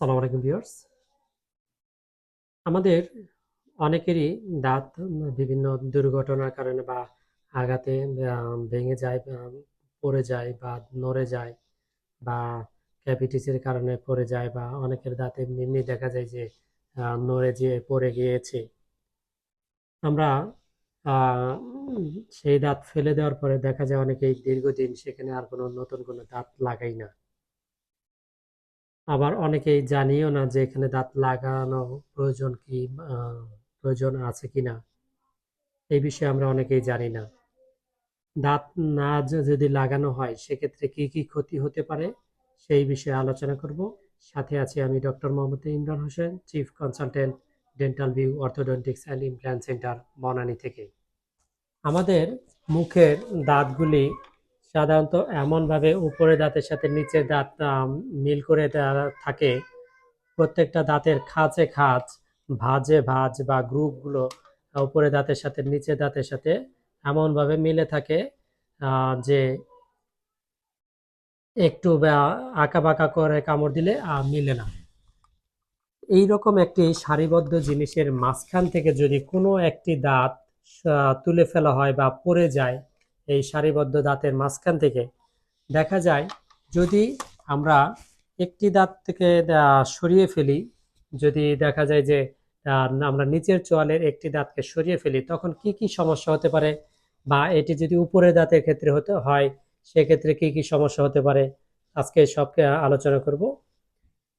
সালাম আলাইকুম আমাদের অনেকেরই দাঁত বিভিন্ন দুর্ঘটনার কারণে বা আঘাতে ভেঙে যায় পড়ে যায় বা নড়ে যায় বা ক্যাভিটিসের কারণে পড়ে যায় বা অনেকের দাঁত এমনি এমনি দেখা যায় যে নড়ে যেয়ে পড়ে গিয়েছে। আমরা সেই দাঁত ফেলে দেওয়ার পরে দেখা যায় অনেকেই দীর্ঘদিন সেখানে আর কোনো নতুন কোনো দাঁত লাগাই না। আবার অনেকেই জানিও না যে এখানে দাঁত লাগানো প্রয়োজন কি প্রয়োজন আছে কি না এই বিষয়ে আমরা অনেকেই জানি না। দাঁত না যদি লাগানো হয়, সেক্ষেত্রে কি কি ক্ষতি হতে পারে, সেই বিষয়ে আলোচনা করব। সাথে আছি আমি doctor Mohammad Imran Hossain, chief consultant dental view orthodontics and implant centre Banani থেকে। আমাদের মুখের দাঁতগুলি সাধারণত এমনভাবে উপরে দাঁতের সাথে নিচের দাঁত মিল করে থাকে। প্রত্যেকটা দাঁতের খাঁচে খাঁচ, ভাঁজে ভাঁজ বা গ্রুপগুলো উপরে দাঁতের সাথে নিচের দাঁতের সাথে এমনভাবে মিলে থাকে যে একটু আঁকা বাঁকা করে কামড় দিলে মিলে না। এই রকম একটি সারিবদ্ধ জিনিসের মাঝখান থেকে যদি কোনো একটি দাঁত তুলে ফেলা হয় বা পড়ে যায় এই সারিবদ্ধ দাঁতের মাঝখান থেকে দেখা যায় যদি আমরা একটি দাঁত থেকে সরিয়ে ফেলি, যদি দেখা যায় যে আমরা নিচের চোয়ালের একটি দাঁতকে সরিয়ে ফেলি, তখন কি কি সমস্যা হতে পারে? বা এটি যদি উপরের দাঁতের ক্ষেত্রে হতে হয়, সেক্ষেত্রে কি কি সমস্যা হতে পারে? আজকে সবকে আলোচনা করব।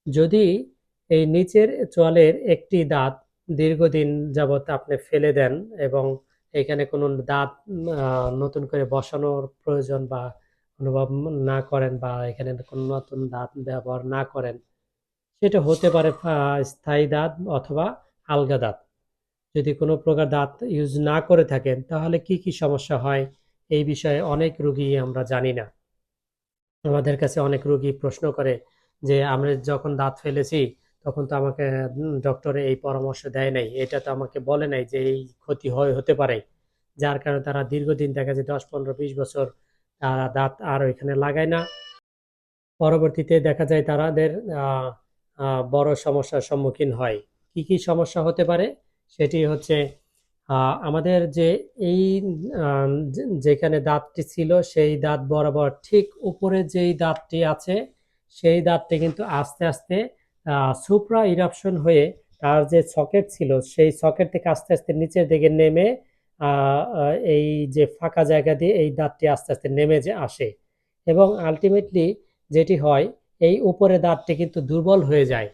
যদি এই নিচের চোয়ালের একটি দাঁত দীর্ঘদিন যাবত আপনি ফেলে দেন এবং এখানে কোনো দাঁত নতুন করে বসানোর প্রয়োজন বা অনুভব না করেন বা এখানে কোনো নতুন দাঁত ব্যবহার না করেন, সেটা হতে পারে স্থায়ী দাঁত অথবা আলগা দাঁত। যদি কোনো প্রকার দাঁত ইউজ না করে থাকেন, তাহলে কি কি সমস্যা হয় এই বিষয়ে অনেক রুগী আমরা জানি না। আমাদের কাছে অনেক রুগী প্রশ্ন করে যে, আমরা যখন দাঁত ফেলেছি তখন তো আমাকে ডক্টরে এই পরামর্শ দেয় নাই। এটা তো আমাকে বলে নাই যে এই ক্ষতি হয় হতে পারে। যার কারণে তারা দীর্ঘদিন দেখা যায় দশ পনেরো বিশ বছর তারা দাঁত আর ওইখানে লাগায় না। পরবর্তীতে দেখা যায় আহ, বড় সমস্যার সম্মুখীন হয়। কি কি সমস্যা হতে পারে? সেটি হচ্ছে আমাদের যে এই যেখানে দাঁতটি ছিল সেই দাঁত বরাবর ঠিক উপরে যেই দাঁতটি আছে সেই দাঁতটি কিন্তু আস্তে আস্তে সুপ্রা ইরাপশন হয়ে তার যে সকেট ছিল, সেই সকেট থেকে আস্তে আস্তে নিচের দিকে নেমে এই যে ফাঁকা জায়গা দিয়ে এই দাঁতটি আস্তে আস্তে নেমে যে আসে। এবং আলটিমেটলি যেটি হয়, এই উপরে দাঁতটি কিন্তু দুর্বল হয়ে যায়।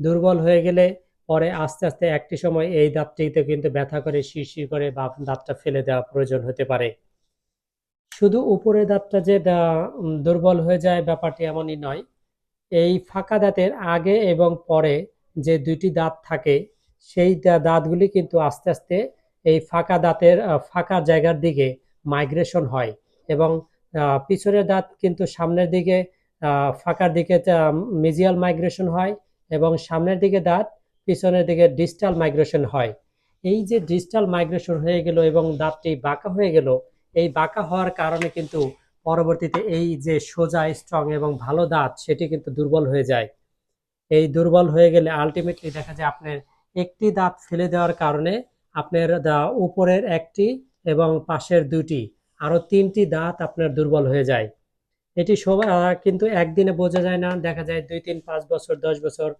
দুর্বল হয়ে গেলে পরে আস্তে আস্তে একটি সময় এই দাঁতটিতে কিন্তু ব্যথা করে, শিরশির করে বা দাঁতটা ফেলে দেওয়া প্রয়োজন হতে পারে। শুধু উপরের দাঁতটা যে দুর্বল হয়ে যায় ব্যাপারটি এমনই নয় এই ফাঁকা দাঁতের আগে এবং পরে যে দুইটি দাঁত থাকে, সেই দাঁতগুলি কিন্তু আস্তে আস্তে এই ফাঁকা দাঁতের ফাঁকা জায়গার দিকে মাইগ্রেশন হয় এবং পিছনের দাঁত কিন্তু সামনের দিকে ফাঁকার দিকে মিজিয়াল মাইগ্রেশন হয় এবং সামনের দিকে দাঁত পিছনের দিকে ডিজিটাল মাইগ্রেশন হয়। এই যে ডিজিটাল মাইগ্রেশন হয়ে গেল এবং দাঁতটি বাঁকা হয়ে গেল, এই বাঁকা হওয়ার কারণে কিন্তু পরবর্তীতে এই যে সোজা স্ট্রং এবং ভালো দাঁত, সেটি কিন্তু দুর্বল হয়ে যায়। এই দুর্বল হয়ে গেলে আলটিমেটলি দেখা যায় আপনার একটি দাঁত ফেলে দেওয়ার কারণে আপনার উপরের একটি এবং পাশের দুটি আরও তিনটি দাঁত আপনার দুর্বল হয়ে যায়। এটি কিন্তু একদিনে বোঝা যায় না। দেখা যায় দুই, তিন, পাঁচ বছর, দশ বছর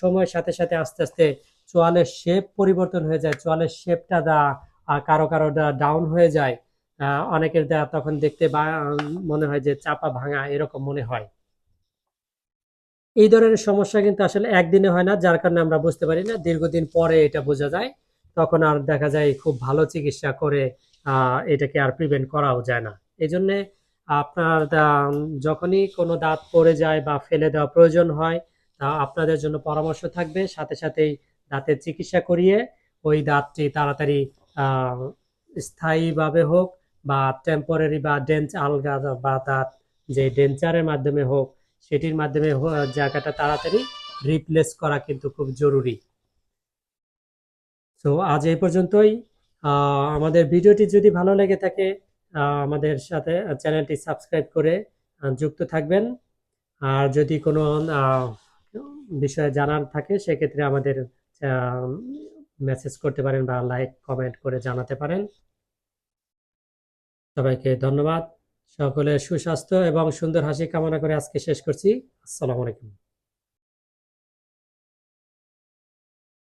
সময়ের সাথে সাথে আস্তে আস্তে চোয়ালের শেপ পরিবর্তন হয়ে যায়। চোয়ালের শেপটা দা কারও কারও ডাউন হয়ে যায়। অনেকের দা তখন দেখতে বা মনে হয় যে চাপা ভাঙা এরকম মনে হয়। এই ধরনের সমস্যা কিন্তু আসলে একদিনে হয় না, যার কারণে আমরা বুঝতে পারি না। দীর্ঘদিন পরে এটা বোঝা যায়, তখন আর দেখা যায় খুব ভালো চিকিৎসা করে এটাকে আর প্রিভেন্ট করাও যায় না। এই জন্যে আপনার যখনই কোনো দাঁত পড়ে যায় বা ফেলে দেওয়া প্রয়োজন হয়, তা আপনাদের জন্য পরামর্শ থাকবে। সাথে সাথেই দাঁতের চিকিৎসা করিয়ে ওই দাঁতটি তাড়াতাড়ি স্থায়ীভাবে হোক বা টেম্পোরারি বা ডেন্স আলগা বা দাঁত যে ডেঞ্চারের মাধ্যমে হোক, সেটির মাধ্যমে জায়গাটা তাড়াতাড়ি রিপ্লেস করা কিন্তু খুব জরুরি। তো আজ এই পর্যন্তই। আমাদের ভিডিওটি যদি ভালো লেগে থাকে আমাদের সাথে চ্যানেলটি সাবস্ক্রাইব করে যুক্ত থাকবেন। আর যদি কোনো বিষয়ে জানার থাকে, সেক্ষেত্রে আমাদের মেসেজ করতে পারেন বা লাইক কমেন্ট করে জানাতে পারেন। সবাইকে ধন্যবাদ। সকলের সুস্বাস্থ্য এবং সুন্দর হাসি কামনা করে আজকে শেষ করছি। আসসালামু আলাইকুম।